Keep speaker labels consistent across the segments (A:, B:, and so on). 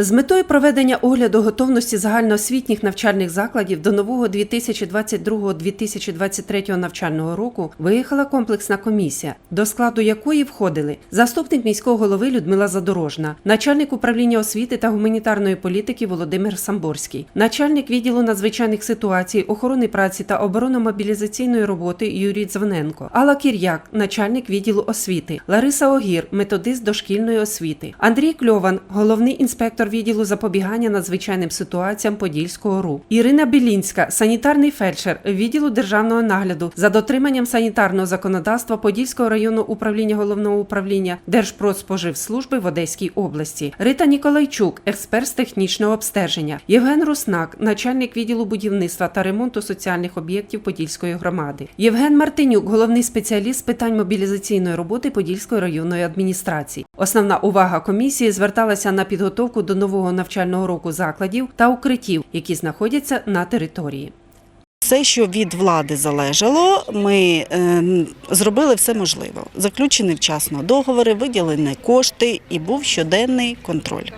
A: З метою проведення огляду готовності загальноосвітніх навчальних закладів до нового 2022-2023 навчального року виїхала комплексна комісія, до складу якої входили заступник міського голови Людмила Задорожна, начальник управління освіти та гуманітарної політики Володимир Самборський, начальник відділу надзвичайних ситуацій, охорони праці та оборонно-мобілізаційної роботи Юрій Дзвоненко, Алла Кір'як, начальник відділу освіти, Лариса Огір, методист дошкільної освіти, Андрій Кльован, головний інспектор відділу запобігання надзвичайним ситуаціям Подільського РУ, Ірина Білінська, санітарний фельдшер відділу державного нагляду за дотриманням санітарного законодавства Подільського районного управління головного управління Держпродспоживслужби в Одеській області, Рита Ніколайчук, експерт з технічного обстеження, Євген Руснак, начальник відділу будівництва та ремонту соціальних об'єктів Подільської громади, Євген Мартинюк, головний спеціаліст з питань мобілізаційної роботи Подільської районної адміністрації. Основна увага комісії зверталася на підготовку до нового навчального року закладів та укриттів, які знаходяться на території.
B: Все, що від влади залежало, ми ем, зробили все можливо. Заключені вчасно договори, виділені кошти і був щоденний контроль.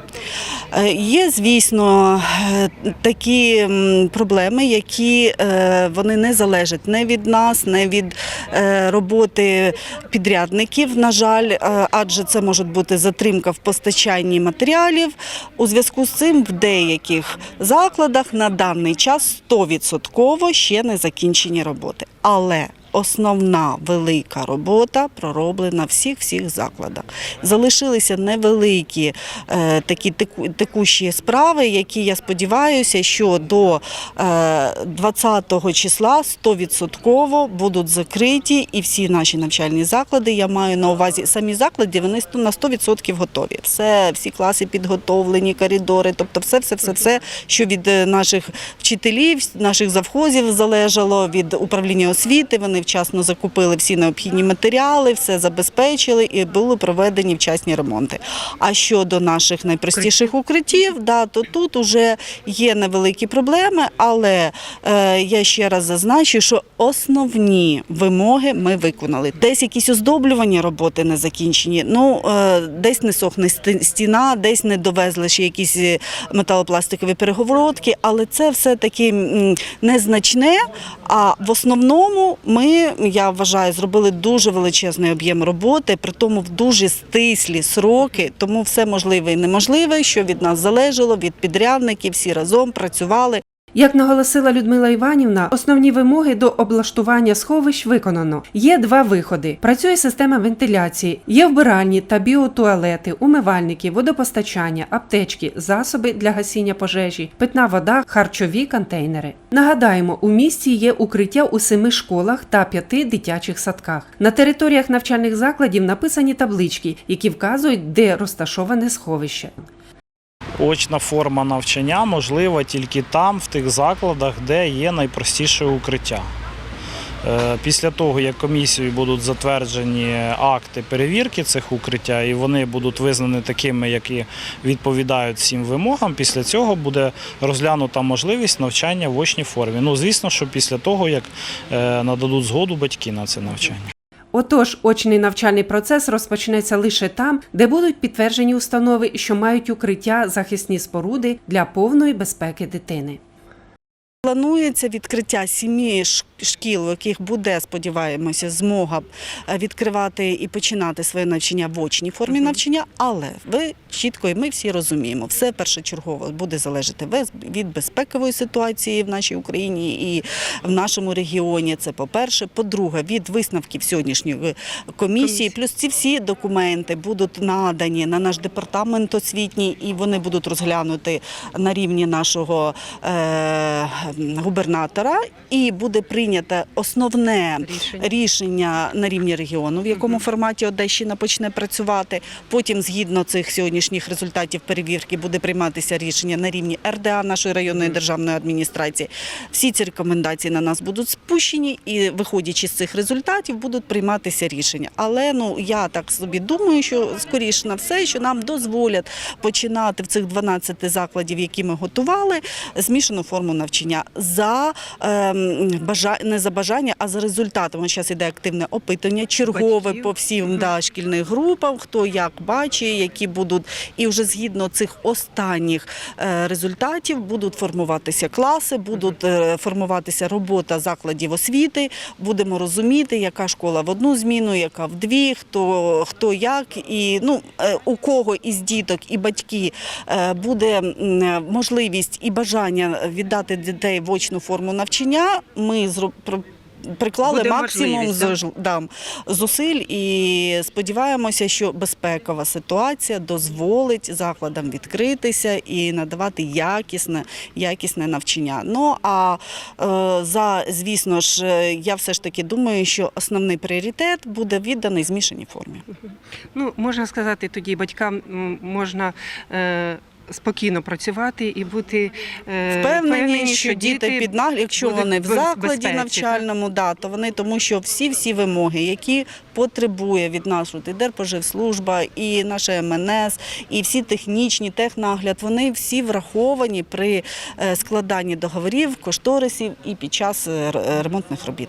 B: Е, Є, звісно, е, такі проблеми, які е, вони не залежать не від нас, не від е, роботи підрядників. На жаль, е, адже це може бути затримка в постачанні матеріалів. У зв'язку з цим в деяких закладах на даний час 100% ще не закінчені роботи. Але Основна велика робота пророблена в всіх всіх закладах. Залишилися невеликі е, такі теку, текущі справи, які я сподіваюся, що до е, 20 числа 100% будуть закриті, і всі наші навчальні заклади. Я маю на увазі самі заклади, вони на 100% готові. Все, всі класи підготовлені, коридори, тобто все, все, все, все, що від е, наших вчителів, наших завхозів залежало від управління освіти. Вони вчасно закупили всі необхідні матеріали, все забезпечили і були проведені вчасні ремонти. А щодо наших найпростіших укриттів, да, то тут вже є невеликі проблеми, але е, я ще раз зазначу, що основні вимоги ми виконали. Десь якісь оздоблювання роботи не закінчені, ну е, десь не сохне стіна, десь не довезли ще якісь е, металопластикові перегородки, але це все таки незначне. А в основному ми, я вважаю, зробили дуже величезний об'єм роботи, при тому в дуже стислі сроки, тому все можливе і неможливе, що від нас залежало, від підрядників, всі разом працювали.
A: Як наголосила Людмила Іванівна, основні вимоги до облаштування сховищ виконано. Є два виходи: працює система вентиляції, є вбиральні та біотуалети, умивальники, водопостачання, аптечки, засоби для гасіння пожежі, питна вода, харчові контейнери. Нагадаємо, у місті є укриття у семи школах та п'яти дитячих садках. На територіях навчальних закладів написані таблички, які вказують, де розташоване сховище.
C: Очна форма навчання можлива тільки там, в тих закладах, де є найпростіше укриття. Е, Після того, як комісією будуть затверджені акти перевірки цих укриття, і вони будуть визнані такими, які відповідають всім вимогам, після цього буде розглянута можливість навчання в очній формі. Ну, звісно, що після того, як е, нададуть згоду батьки на це навчання.
A: Отож, очний навчальний процес розпочнеться лише там, де будуть підтверджені установи, що мають укриття захисні споруди для повної безпеки дитини.
B: Планується відкриття сімі шкіл, у яких буде, сподіваємося, змога е, відкривати і починати своє навчання в очній формі навчання. Але ви чітко і ми всі розуміємо, все першочергово буде залежати від безпекової ситуації в нашій Україні і в нашому регіоні. Це по-перше. По-друге, від висновків сьогоднішньої комісії,
A: Комісії.
B: плюс ці всі документи будуть надані на наш департамент освітній, і вони будуть розглянути на рівні нашого е, губернатора, і буде прийнято основне
A: Рішення.
B: рішення на рівні регіону, в якому
A: Мгм.
B: форматі Одещина почне працювати. Потім, згідно цих сьогоднішніх результатів перевірки, буде прийматися рішення на рівні РДА нашої районної
A: Мгм.
B: державної адміністрації. Всі ці рекомендації на нас будуть спущені, і виходячи з цих результатів, будуть прийматися рішення. Але ну я так собі думаю, що скоріш на все, що нам дозволять починати в цих 12 закладів, які ми готували, змішану форму навчання. За ем, бажа... не за бажання, а за результатами. Зараз іде активне опитування, чергове
A: Батьків.
B: по всім да, шкільних групам, хто як бачить, які будуть, і вже згідно цих останніх е, результатів будуть формуватися класи, будуть е, формуватися робота закладів освіти. Будемо розуміти, яка школа в одну зміну, яка в дві, хто, хто як, і ну е, у кого із діток і батьки е, буде можливість і бажання віддати дітей в очну форму навчання. Ми Приклали
A: Буде
B: максимум
A: да,
B: зусиль і сподіваємося, що безпекова ситуація дозволить закладам відкритися і надавати якісне, якісне навчання. Ну а е, за звісно ж, е, я все ж таки думаю, що основний пріоритет буде відданий змішаній формі.
D: Ну, можна сказати, тоді батькам можна е, спокійно працювати і бути е,
B: Впевнені, що діти під нагляд, якщо вони в закладі
D: безпеці,
B: навчальному, да, то вони тому, що всі всі вимоги, які потребує від нас і Держпоживслужба, і наша МНС, і всі технічні технагляд, вони всі враховані при е, складанні договорів, кошторисів і під час е, ремонтних робіт.